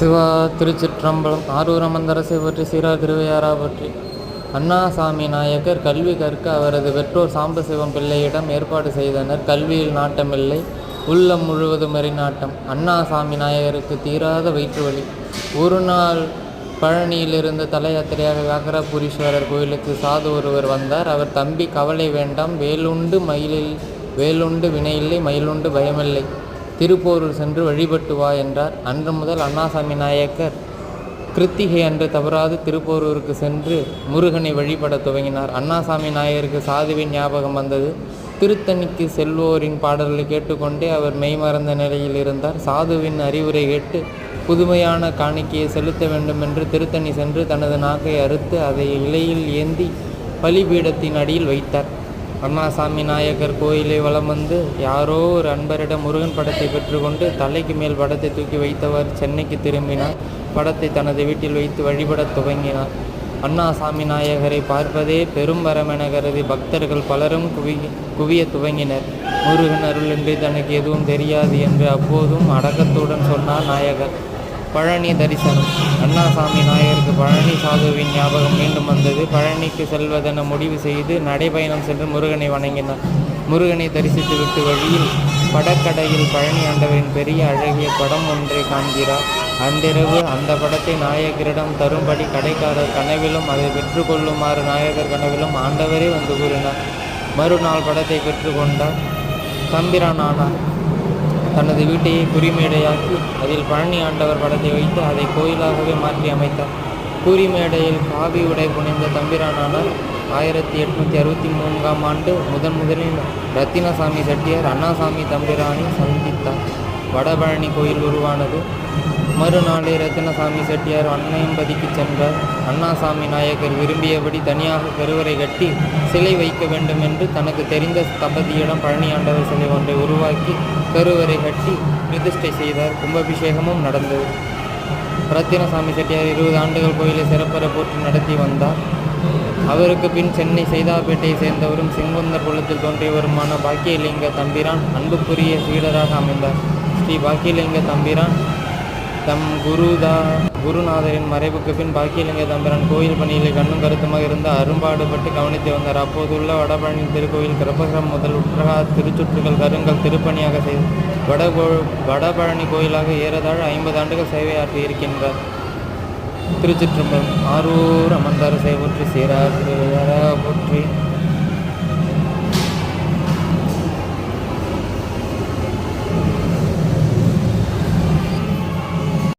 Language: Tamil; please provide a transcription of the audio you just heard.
சிவா திருச்சிற்றம்பலம் ஆரூர் பற்றி சீரா திருவையாரா பற்றி. அண்ணாசாமி நாயக்கர் கல்வி கற்க அவரது பெற்றோர் சாம்பசிவம் பிள்ளையிடம் ஏற்பாடு செய்தனர். கல்வியில் நாட்டமில்லை உள்ளம் முழுவதும் நாட்டம் அண்ணாசாமி நாயகருக்கு தீராத வயிற்று வலி ஒரு நாள் பழனியிலிருந்து தல யாத்திரையாக வியாகரபுரீஸ்வரர் கோயிலுக்கு சாது ஒருவர் வந்தார். அவர் தம்பி கவலை வேண்டாம். வேலுண்டு மயிலில் வேலுண்டு வினையில்லை மயிலுண்டு பயமில்லை. திருப்போரூர் சென்று வழிபட்டு வா என்றார். அன்று முதல் அண்ணாசாமி நாயக்கர் கிருத்திகை அன்று தவறாது திருப்போரூருக்கு சென்று முருகனை வழிபட துவங்கினார். அண்ணாசாமி நாயருக்கு சாதுவின் ஞாபகம் வந்தது. திருத்தணிக்கு செல்வோரின் பாடல்களை கேட்டுக்கொண்டே அவர் மெய்மறந்த நிலையில் இருந்தார். சாதுவின் அறிவுரை கேட்டு புதுமையான காணிக்கையை செலுத்த வேண்டும் என்று திருத்தணி சென்று தனது நாக்கை அறுத்து அதை இலையில் ஏந்தி பலிபீடத்தின் அடியில் வைத்தார். அண்ணாசாமி நாயகர் கோயிலை வலம் வந்து யாரோ ஒரு அன்பரிடம் முருகன் படத்தை பெற்றுக்கொண்டு தலைக்கு மேல் படத்தை தூக்கி வைத்தவர் சென்னைக்கு திரும்பினார். படத்தை தனது வீட்டில் வைத்து வழிபடத் துவங்கினார். அண்ணாசாமி நாயகரை பார்ப்பதே பெரும் வரமென கருதி பக்தர்கள் பலரும் குவி குவிய துவங்கினர். முருகன் அருளின்றி தனக்கு எதுவும் தெரியாது என்று அப்போதும் அடக்கத்துடன் சொன்னார் நாயகர். பழனி தரிசனம். அண்ணாசாமி நாயகருக்கு பழனி சாதுவின் ஞாபகம் மீண்டும் வந்தது. பழனிக்கு செல்வதென முடிவு செய்து நடைபயணம் சென்று முருகனை வணங்கினார். முருகனை தரிசித்துவிட்டு வழியில் படக்கடையில் பழனி ஆண்டவரின் பெரிய அழகிய படம் ஒன்றை காண்கிறார். அன்றிரவு அந்த படத்தை நாயகரிடம் தரும்படி கடைக்காரர் கனவிலும் அதை பெற்றுக்கொள்ளுமாறு நாயகர் கனவிலும் ஆண்டவரே வந்து கூறினார். மறுநாள் படத்தை பெற்றுக்கொண்டார் தம்பிரான் ஆனார். தனது வீட்டையே குறிமேடையாக்கி அதில் பழனி ஆண்டவர் படத்தை வைத்து அதை கோயிலாகவே மாற்றி அமைத்தார். குறிமேடையில் காவி உடை புனைந்த தம்பிரானானால் ஆயிரத்தி எட்நூற்றி அறுபத்தி மூன்றாம் ஆண்டு முதன் முதலில் ரத்தினசாமி செட்டியார் அண்ணாசாமி தம்பிரானை சந்தித்தார். வடபழனி கோயில் உருவானது மறுநாளே ரத்தினசாமி செட்டியார் அன்னையம்பதிக்கு சென்றார் அண்ணாசாமி நாயக்கர் விரும்பியபடி தனியாக கருவறை கட்டி சிலை வைக்க வேண்டும் என்று தனக்கு தெரிந்த ஸ்தபதியிடம் பழனியாண்டவர் சிலை ஒன்றை உருவாக்கி கருவறை கட்டி பிரதிஷ்டை செய்தார். கும்பாபிஷேகமும் நடந்தது. ரத்தினசாமி செட்டியார் இருபது ஆண்டுகள் கோயிலை சிறப்பற போற்றி நடத்தி வந்தார். அவருக்கு பின் சென்னை சைதாப்பேட்டையை சேர்ந்தவரும் செங்குந்தர் குளத்தில் தோன்றியவருமான பாக்கியலிங்க தம்பிரான் அன்புக்குரிய சீடராக அமைந்தார். ஸ்ரீ பாக்கியலிங்க தம்பிரான் தம் குருதா குருநாதரின் மறைவுக்கு பின் பாக்கியலிங்க தம்பிரான் கோயில் பணியில் கண்ணும் கருத்துமாக இருந்து அரும்பாடுபட்டு கவனித்து வந்தார். அப்போதுள்ள வடபழனி திருக்கோயில் கிரபகம் முதல் உற்றகா திருச்சுற்றுகள் கருங்கள் திருப்பணியாக செய்து வட வடபழனி கோயிலாக ஏறதாழ ஐம்பது ஆண்டுகள் சேவையாற்றி இருக்கின்றார். திருச்சிற்றம்பலம் ஆரூர் அமர்ந்தார் சேவற்றி சீரா திருவையாரா போற்றி.